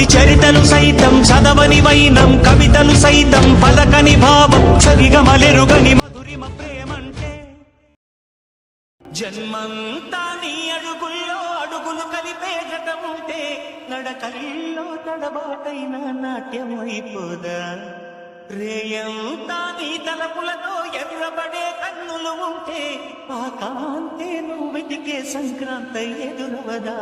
అది చరితలు సైతం చదవని వైనం కవితలు సైతం పలకని భావం సరిగమలెరుగని మధురిమ ప్రేమంటే. జన్మంతా నీ అడుగుల్లో అడుగులు కలిపే జతముంటే నడకల్లో తడబాటైన నాట్యం అయిపోదా రేయంతా నీ తలపులతో ఎర్రబడే కన్నులు ఉంటే ఆ కాంతే నువ్వు వెతికే సంక్రాంతి ఎదురవదా